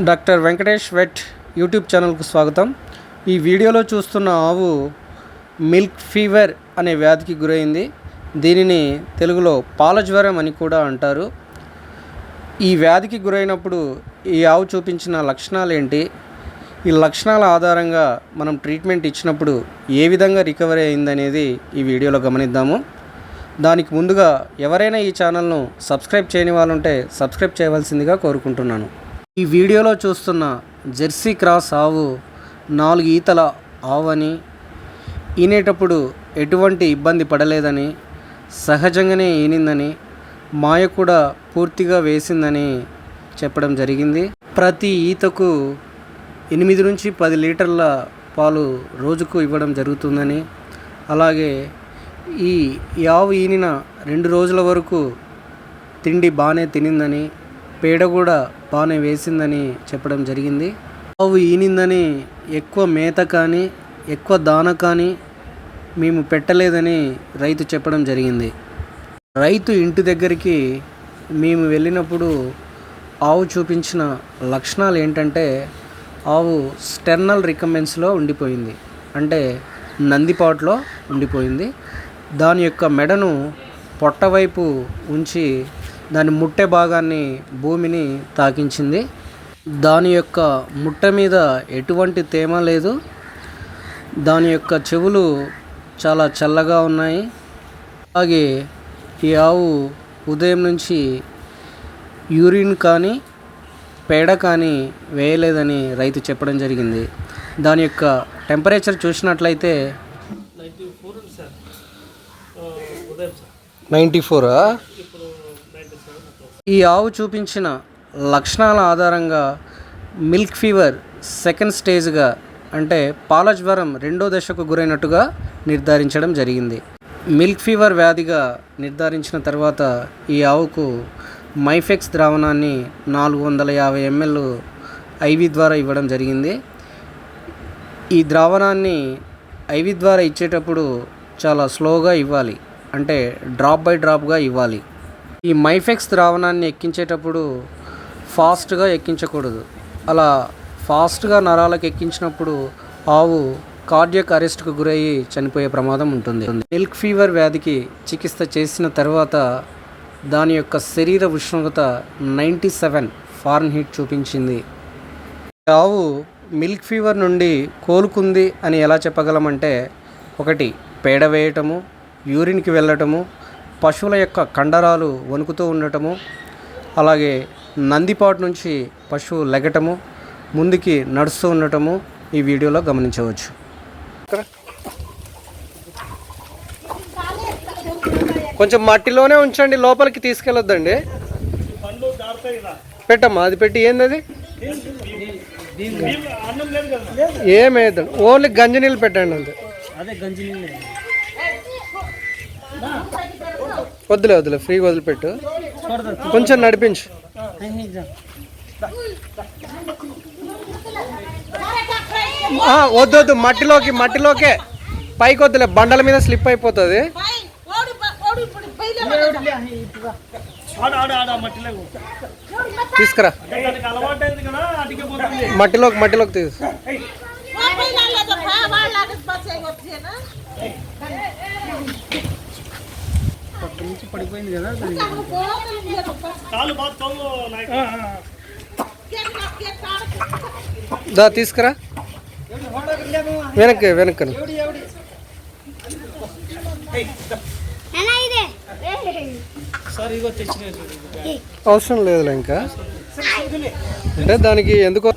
Doctor Venkatesh wet YouTube ఛానల్కు స్వాగతం. ఈ వీడియోలో చూస్తున్న ఆవు మిల్క్ ఫీవర్ అనే వ్యాధికి గురైంది. దీనిని తెలుగులో పాలజ్వరం అని కూడా అంటారు. ఈ వ్యాధికి గురైనప్పుడు ఈ ఆవు చూపించిన లక్షణాలు ఏంటి ఈ లక్షణాల ఆధారంగా మనం ట్రీట్మెంట్ ఇచ్చినప్పుడు ఏ విధంగా రికవరీ అయిందనేది ఈ వీడియోలో గమనిద్దాము. దానికి ముందుగా ఎవరైనా ఈ ఛానల్ను సబ్స్క్రైబ్ చేయని వాళ్ళు ఉంటే సబ్స్క్రైబ్ చేయవలసిందిగా కోరుకుంటున్నాను. ఈ వీడియోలో చూస్తున్న జెర్సీ క్రాస్ ఆవు నాలుగు ఈతల ఆవు అని ఈనేటప్పుడు ఎటువంటి ఇబ్బంది పడలేదని సహజంగానే ఈనిందని మాయ కూడా పూర్తిగా వేసిందని చెప్పడం జరిగింది. ప్రతి ఈతకు ఎనిమిది నుంచి పది లీటర్ల పాలు రోజుకు ఇవ్వడం జరుగుతుందని అలాగే ఈ ఆవు ఈనిన రెండు రోజుల వరకు తిండి బాగానే తినిందని పేడ కూడా బాగానే వేసిందని చెప్పడం జరిగింది. ఆవు ఈనిందని ఎక్కువ మేత కానీ ఎక్కువ దాన కానీ మేము పెట్టలేదని రైతు చెప్పడం జరిగింది. రైతు ఇంటి దగ్గరికి మేము వెళ్ళినప్పుడు ఆవు చూపించిన లక్షణాలు ఏంటంటే ఆవు స్టెర్నల్ రికమెండ్స్లో ఉండిపోయింది. అంటే నందిపాట్లో ఉండిపోయింది. దాని యొక్క మెడను పొట్టవైపు ఉంచి దాని ముట్టె భాగాన్ని భూమిని తాకించింది. దాని యొక్క ముట్ట మీద ఎటువంటి తేమ లేదు. దాని యొక్క చెవులు చాలా చల్లగా ఉన్నాయి. అలాగే ఈ ఆవు ఉదయం నుంచి యూరిన్ కానీ పేడ కానీ వేయలేదని రైతు చెప్పడం జరిగింది. దాని యొక్క టెంపరేచర్ చూసినట్లయితే నైంటీ ఫోర్ ఉంది సార్ ఆ, ఉదయం సార్ నైంటీ ఫోరా ఇప్పుడు నైంటీ సెవెన్ అట్లా ఈ ఆవు చూపించిన లక్షణాల ఆధారంగా మిల్క్ ఫీవర్ సెకండ్ స్టేజ్గా అంటే పాల జ్వరం రెండో దశకు గురైనట్టుగా నిర్ధారించడం జరిగింది. మిల్క్ ఫీవర్ వ్యాధిగా నిర్ధారించిన తర్వాత ఈ ఆవుకు మైఫెక్స్ ద్రావణాన్ని నాలుగు వందల యాభై ఎంఎల్ ఐవి ద్వారా ఇవ్వడం జరిగింది. ఈ ద్రావణాన్ని ఐవి ద్వారా ఇచ్చేటప్పుడు చాలా స్లోగా ఇవ్వాలి. అంటే డ్రాప్ బై డ్రాప్గా ఇవ్వాలి. ఈ మైఫెక్స్ ద్రావణాన్ని ఎక్కించేటప్పుడు ఫాస్ట్గా ఎక్కించకూడదు. అలా ఫాస్ట్గా నరాలకు ఎక్కించినప్పుడు ఆవు కార్డియక్ అరెస్ట్కు గురయ్యి చనిపోయే ప్రమాదం ఉంటుంది. మిల్క్ ఫీవర్ వ్యాధికి చికిత్స చేసిన తర్వాత దాని యొక్క శరీర ఉష్ణోగ్రత నైంటీ సెవెన్ ఫారెన్ హీట్ చూపించింది ఆవు మిల్క్ ఫీవర్ నుండి కోలుకుంది అని ఎలా చెప్పగలమంటే ఒకటి పేడ వేయటము యూరిన్కి వెళ్ళటము పశువుల యొక్క కండరాలు వణుకుతూ ఉండటము అలాగే నందిపాటు నుంచి పశువు లెగటము ముందుకి నడుస్తూ ఉండటము ఈ వీడియోలో గమనించవచ్చు. కొంచెం మట్టిలోనే ఉంచండి లోపలికి తీసుకెళ్ళొద్దండి. పెట్టమ్మా అది పెట్టి ఏంది అది నీళ్ళు అన్నం లేదు కదా ఏమేద్దండి ఓన్లీ గంజి నీళ్ళు పెట్టండి అంతే. అదే గంజి నీళ్ళు. వద్దులే వద్దులే ఫ్రీగా వదిలిపెట్టు. కొంచెం నడిపించు. వద్దు వద్దు మట్టిలోకి మట్టిలోకే. పైకి వద్దులే బండల మీద స్లిప్ అయిపోతుంది. తీసుకురా. మట్టిలోకి మట్టిలోకి తీసు. తోము నాయకు. దా తీసుకురా. వెనక్కి వెనక్కి. సార్ ఇగో తెచ్చిన అవసరం లేదులే ఇంకా. అంటే దానికి ఎందుకో